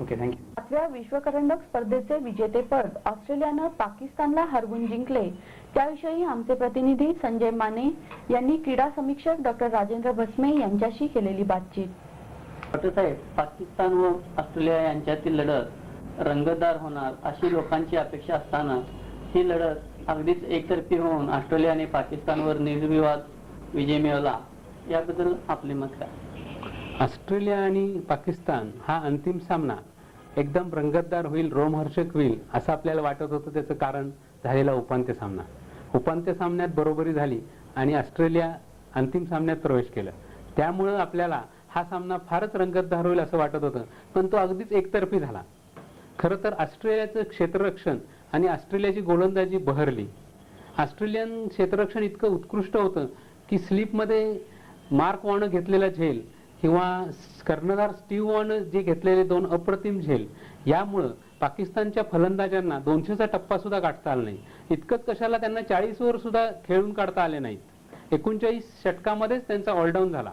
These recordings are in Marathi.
ओके थँक्यू पाचव्या विश्वकरंडक स्पर्धेचे विजेतेपद ऑस्ट्रेलियानं पाकिस्तानला हरवून जिंकले. त्याविषयी आमचे प्रतिनिधी संजय माने यांनी क्रीडा समीक्षक डॉक्टर राजेंद्र भस्मे यांच्याशी केलेली बातचीत. साहेब पाकिस्तान व ऑस्ट्रेलिया यांच्यातील लढत रंगतदार होणार अशी लोकांची अपेक्षा असताना ही लढत अगदीच एकतर्फी होऊन ऑस्ट्रेलियाने पाकिस्तानवर निर्विवाद विजय मिळवला. याबद्दल आपले मत काय? ऑस्ट्रेलिया आणि पाकिस्तान हा अंतिम सामना एकदम रंगतदार होईल रोमहर्षक होईल असं आपल्याला वाटत होतं. त्याचं कारण झालेला उपांत्य सामना. उपांत्य सामन्यात बरोबरी झाली आणि ऑस्ट्रेलिया अंतिम सामन्यात प्रवेश केलं. त्यामुळं आपल्याला हा सामना फारच रंगतदार होईल असं वाटत होतं पण तो अगदीच एकतर्फी झाला. खरं तर ऑस्ट्रेलियाचं क्षेत्ररक्षण आणि ऑस्ट्रेलियाची गोलंदाजी बहरली. ऑस्ट्रेलियन क्षेत्ररक्षण इतकं उत्कृष्ट होतं की स्लिपमध्ये मार्क वाणं घेतलेला झेल किंवा कर्णधार स्टीव्ह जे घेतलेले दोन अप्रतिम झेल यामुळं पाकिस्तानच्या फलंदाजांना दोनशेचा टप्पा सुद्धा गाठता आला नाही. इतकंच कशाला त्यांना चाळीस ओव्हर सुद्धा खेळून काढता आले नाहीत. एकोणचाळीस षटकामध्येच त्यांचा ऑलडाऊन झाला.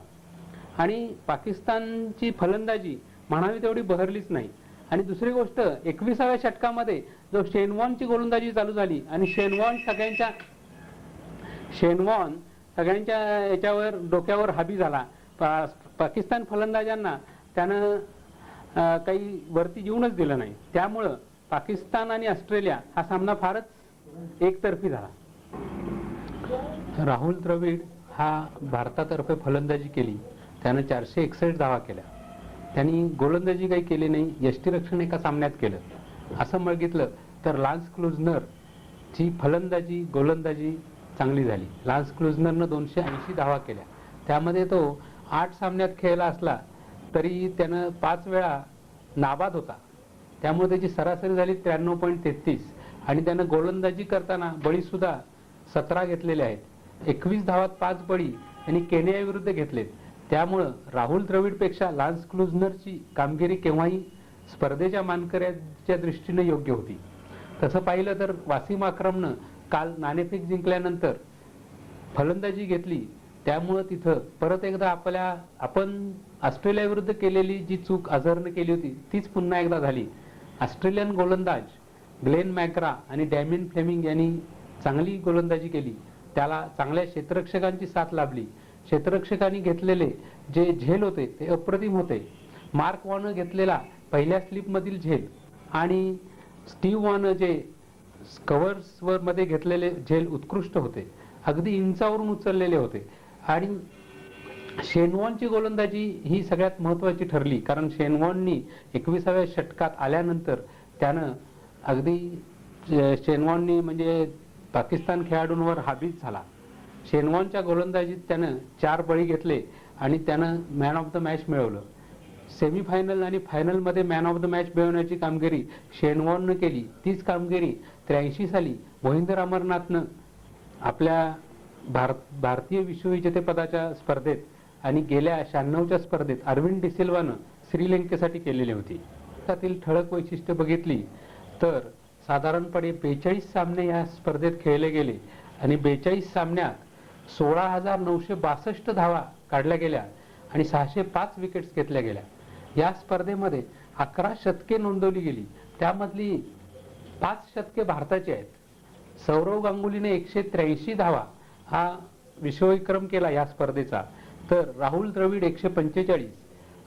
आणि पाकिस्तानची फलंदाजी म्हणावी तेवढी बहरलीच नाही. आणि दुसरी गोष्ट एकविसाव्या षटकामध्ये जो शेनवॉनची गोलंदाजी चालू झाली आणि शेनवॉन सगळ्यांच्या शेनवॉन सगळ्यांच्या याच्यावर डोक्यावर हाबी झाला. पाकिस्तान फलंदाजांना त्यानं काही वरती येऊनच दिलं नाही. त्यामुळं पाकिस्तान आणि ऑस्ट्रेलिया हा सामना फारच एकतर्फी झाला. राहुल द्रविड हा भारतातर्फे फलंदाजी केली. त्यानं चारशे एकसष्ट धावा केल्या. त्यांनी गोलंदाजी काही केली नाही यष्टीरक्षण एका सामन्यात केलं. असं बघितलं तर लान्स क्लुझनर ची फलंदाजी गोलंदाजी चांगली झाली. लान्स क्लुझनरनं दोनशे ऐंशी धावा केल्या. त्यामध्ये तो आठ सामन्यात खेळला असला तरी त्यानं पाच वेळा नाबाद होता. त्यामुळे त्याची सरासरी झाली त्र्याण्णव पॉईंट तेहतीस. आणि त्यानं गोलंदाजी करताना बळीसुद्धा सतरा घेतलेले आहेत. एकवीस धावात पाच बळी आणि केनियाविरुद्ध घेतलेत. त्यामुळं राहुल द्रविडपेक्षा लान्स क्लुझनरची कामगिरी केव्हाही स्पर्धेच्या मानकऱ्याच्या दृष्टीने योग्य होती. तसं पाहिलं तर वासिम अक्रमनं काल नाणेफेक जिंकल्यानंतर फलंदाजी घेतली त्यामुळं तिथं परत एकदा आपल्या आपण ऑस्ट्रेलियाविरुद्ध केलेली जी चूक अझरनं केली होती तीच पुन्हा एकदा झाली. ऑस्ट्रेलियन गोलंदाज ग्लेन मॅक्रा आणि डॅमिन फ्लेमिंग यांनी चांगली गोलंदाजी केली. त्याला चांगल्या क्षेत्ररक्षकांची साथ लाभली. क्षेत्ररक्षकांनी घेतलेले जे झेल होते ते अप्रतिम होते. मार्क वॉर्न घेतलेला पहिल्या स्लिपमधील झेल आणि स्टीव्ह वॉर्न जे कव्हर्सवर मध्ये घेतलेले झेल उत्कृष्ट होते. अगदी इंचावरून उचललेले होते. आणि शेनवॉनची गोलंदाजी ही सगळ्यात महत्वाची ठरली. कारण शेनवॉननी एकविसाव्या षटकात आल्यानंतर त्यानं अगदी शेनवॉननी म्हणजे पाकिस्तान खेळाडूंवर हाबीज झाला. शेनवॉनच्या गोलंदाजीत त्यानं चार बळी घेतले आणि त्यानं मॅन ऑफ द मॅच मिळवलं. सेमीफायनल आणि फायनलमध्ये मॅन ऑफ द मॅच मिळवण्याची कामगिरी शेनवॉननं केली. तीच कामगिरी त्र्याऐंशी साली मोहिंदर अमरनाथनं आपल्या भारत भारतीय विश्वविजेतेपदाच्या स्पर्धेत आणि गेल्या शहाण्णवच्या स्पर्धेत अरविंद डिसिल्वानं श्रीलंकेसाठी केलेली होती. त्यातील ठळक वैशिष्ट्य बघितली तर साधारणपणे बेचाळीस सामने या स्पर्धेत खेळले गेले आणि बेचाळीस सामन्यात सोळा हजार नऊशे बासष्ट धावा काढल्या गेल्या आणि सहाशे पाच विकेट्स घेतल्या गेल्या. या स्पर्धेमध्ये अकरा शतके नोंदवली गेली. त्यामधली पाच शतके भारताची आहेत. सौरव गांगुलीने एकशे त्र्याऐंशी धावा हा विश्वविक्रम केला या स्पर्धेचा. तर राहुल द्रविड एकशे पंचेचाळीस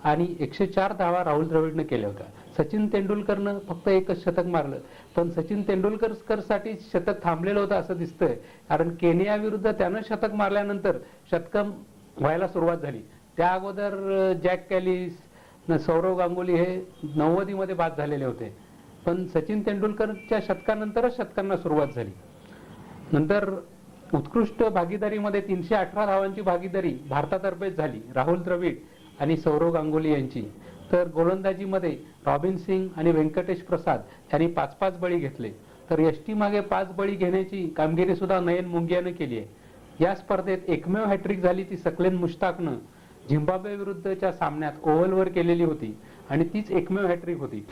आणि एकशे चार धावा राहुल द्रविडनं केल्या होत्या. सचिन तेंडुलकरनं फक्त एकच शतक मारलं. पण सचिन तेंडुलकरसाठी शतक थांबलेलं होतं असं दिसतंय. कारण केनिया विरुद्ध त्यानं शतक मारल्यानंतर शतकं व्हायला सुरुवात झाली. त्या अगोदर जॅक कॅलिस सौरव गांगुली हे नव्वदीमध्ये बाद झालेले होते. पण सचिन तेंडुलकरच्या शतकानंतरच शतकांना सुरुवात झाली. नंतर उत्कृष्ट भागीदारीमध्ये तीनशे अठरा धावांची भागीदारी भारतातर्फेच झाली राहुल द्रविड आणि सौरव गांगुली यांची. तर गोलंदाजीमध्ये रॉबिन सिंग आणि व्यंकटेश प्रसाद यांनी पाच पाच बळी घेतले. तर यष्टी मागे पाच बळी घेण्याची कामगिरी सुद्धा नयन मुंगियानं केली आहे. या स्पर्धेत एकमेव हॅट्रिक झाली ती सकलेन मुश्ताकनं. झिम्बाब्वे विरुद्धच्या सामन्यात ओव्हलवर केलेली होती आणि तीच एकमेव हॅट्रिक होती.